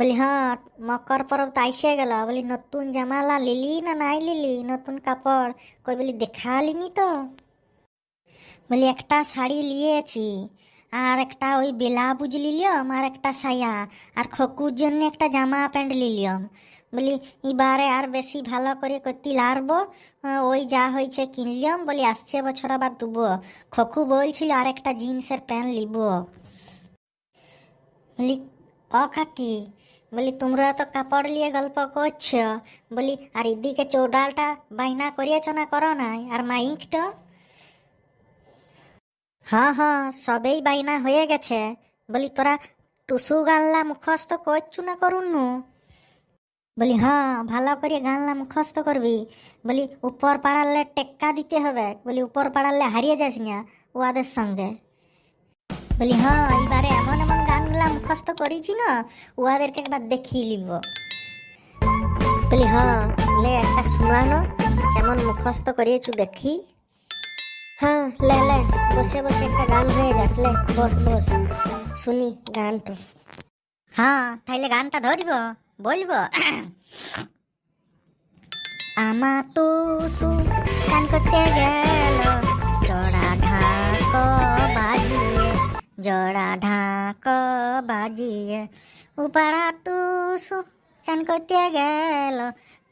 বলি হ্যাঁ মকর পরব তো আইসে গেল। বলি, নতুন জামালা লিলি না নাই লিলি? নতুন কাপড়? কই বলি, দেখালিনি তো। বলি, একটা শাড়ি লিয়েছি, আর একটা ওই বেলাবুজ লিলিয়ম, আর একটা সায়া, আর খকুর জন্য একটা জামা প্যান্ট লিলিয়ম। বলি এবারে আর বেশি ভালো করে করতে লারবো ওই যা হয়েছে কিনলিয়ম। বলি, আসছে বছর আবার দুব। খকু বলছিল আর একটা জিন্সের প্যান্ট লিব। বলি ও কাকি বলি, তোমরা তো কাপড় নিয়ে গল্প করছ। বলি, আর এদিকে চৌডালটা বাইনা করিয়েছ না করো নাই? আর মাইকটা হ্যাঁ হ্যাঁ সবেই বাইনা হয়ে গেছে। বলি, তোরা টুসু গানলা মুখস্থ করছু না করুন? নু বলি হ্যাঁ ভালো করে গানলা মুখস্থ করবি। বলি, উপর পাড়ালে টেক্কা দিতে হবে। বলি, উপর পাড়ালে হারিয়ে যাস না ওয়াদের সঙ্গে। বলি হ্যাঁ এইবারে এমন করেছি না ওয়াদেরকে একবার দেখিয়ে নিব বলি হ্যাঁ লে, একটা শোনানো কেমন মুখস্থ করিয়েছু দেখি। হ্যাঁ লে লে, বসে বসে একটা গান হয়ে যাক, লে, বস বস, শুনি গানটা। হ্যাঁ তাইলে গানটা ধরব, বলব। আমা তো সু গান করতে গেল, চড়া ঢাক বাজিয়ে জড়া ঢাক বাজিয়ে উপাড়া তুসু, চান করতে গেল।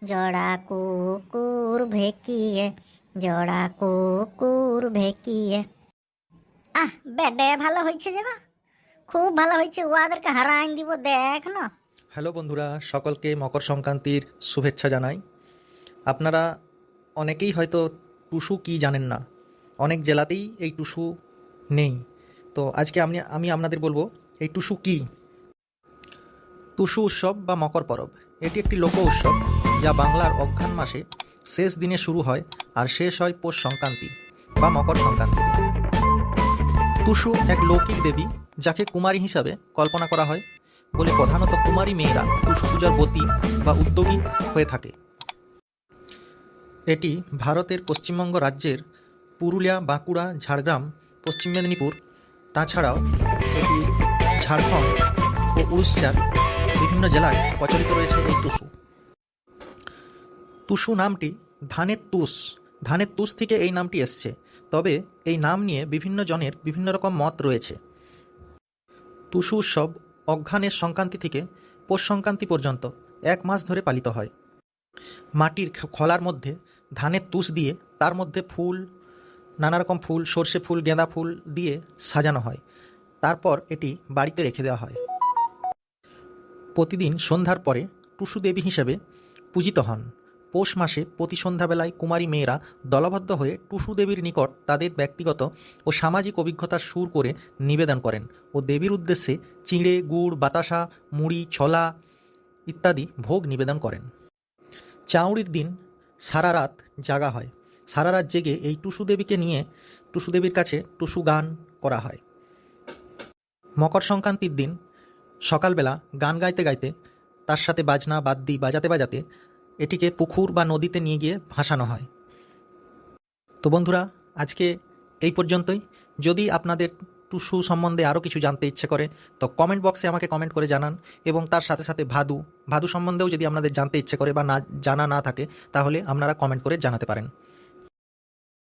জড়া কুকুর ভেকিয়ে, জড়া কুকুর ভেকিয়ে। আহ বেডে ভালো হয়েছে যে। খুব ভালো হয়েছে ওয়াদেরকে হারাইন দিব, দেখ না। হ্যালো বন্ধুরা, সকলকে মকর সংক্রান্তির শুভেচ্ছা জানাই। আপনারা অনেকেই হয়তো টুসু কি জানেন না। অনেক জেলাতেই এই টুসু নেই। তো আজকে আমি আমি আপনাদের বলব, এই টুসু কি? টুসু উৎসব বা মকর পরব। এটি একটি লোক উৎসব যা বাংলার অঘ্রাণ মাসে শেষ দিনে শুরু হয় আর শেষ হয় পৌষ সংক্রান্তি বা মকর সংক্রান্তি টুসু এক লৌকিক দেবী যাকে কুমারী হিসাবে কল্পনা করা হয় বলে প্রধানত কুমারী মেয়েরা টুসু পূজার বতী বা উদ্যোগী হয়ে থাকে। এটি ভারতের পশ্চিমবঙ্গ রাজ্যের পুরুলিয়া, বাঁকুড়া, ঝাড়গ্রাম, পশ্চিম মেদিনীপুর তাছাড়াও এটি ঝাড়খণ্ড ও উড়িষ্যার বিভিন্ন জেলায় প্রচলিত রয়েছে এই টুসু। টুসু নামটি ধানের তুষ। ধানের তুষ থেকে এই নামটি এসছে। তবে এই নাম নিয়ে বিভিন্ন জনের বিভিন্ন রকম মত রয়েছে। টুসু উৎসব অঘ্রাণের সংক্রান্তি থেকে পৌষ সংক্রান্তি পর্যন্ত এক মাস ধরে পালিত হয়। মাটির খলার মধ্যে ধানের তুষ দিয়ে তার মধ্যে ফুল নানা রকম ফুল, সর্ষে ফুল, গেঁদা ফুল দিয়ে সাজানো হয়। তারপর এটি বাড়িতে রেখে দেওয়া হয়। প্রতিদিন সন্ধ্যার পরে টুসু দেবী হিসেবে পূজিত হন। পৌষ মাসে প্রতি সন্ধ্যাবেলায় কুমারী মেয়েরা দলবদ্ধ হয়ে টুসু দেবীর নিকট তাদের ব্যক্তিগত ও সামাজিক অভিজ্ঞতার সুর করে নিবেদন করেন ও দেবীর উদ্দেশ্যে চিঁড়ে, গুড়, বাতাসা, মুড়ি, ছলা ইত্যাদি ভোগ নিবেদন করেন। চাউড়ির দিন সারা রাত জাগা হয়। সারা রাত জেগে এই টুসু দেবীকে নিয়ে টুসু দেবীর কাছে টুসু গান করা হয়। মকর সংক্রান্তির দিন সকালবেলা গান গাইতে গাইতে তার সাথে বাজনা, বাদ্যি বাজাতে বাজাতে এটিকে পুকুর বা নদীতে নিয়ে গিয়ে ভাসানো হয়। তো বন্ধুরা, আজকে এই পর্যন্তই। যদি আপনাদের টুসু সম্বন্ধে আরও কিছু জানতে ইচ্ছে করে, তো কমেন্ট বক্সে আমাকে কমেন্ট করে জানান এবং তার সাথে সাথে ভাদু ভাদু সম্বন্ধেও যদি আপনাদের জানতে ইচ্ছে করে বা না, জানা না থাকে, তাহলে আপনারা কমেন্ট করে জানাতে পারেন।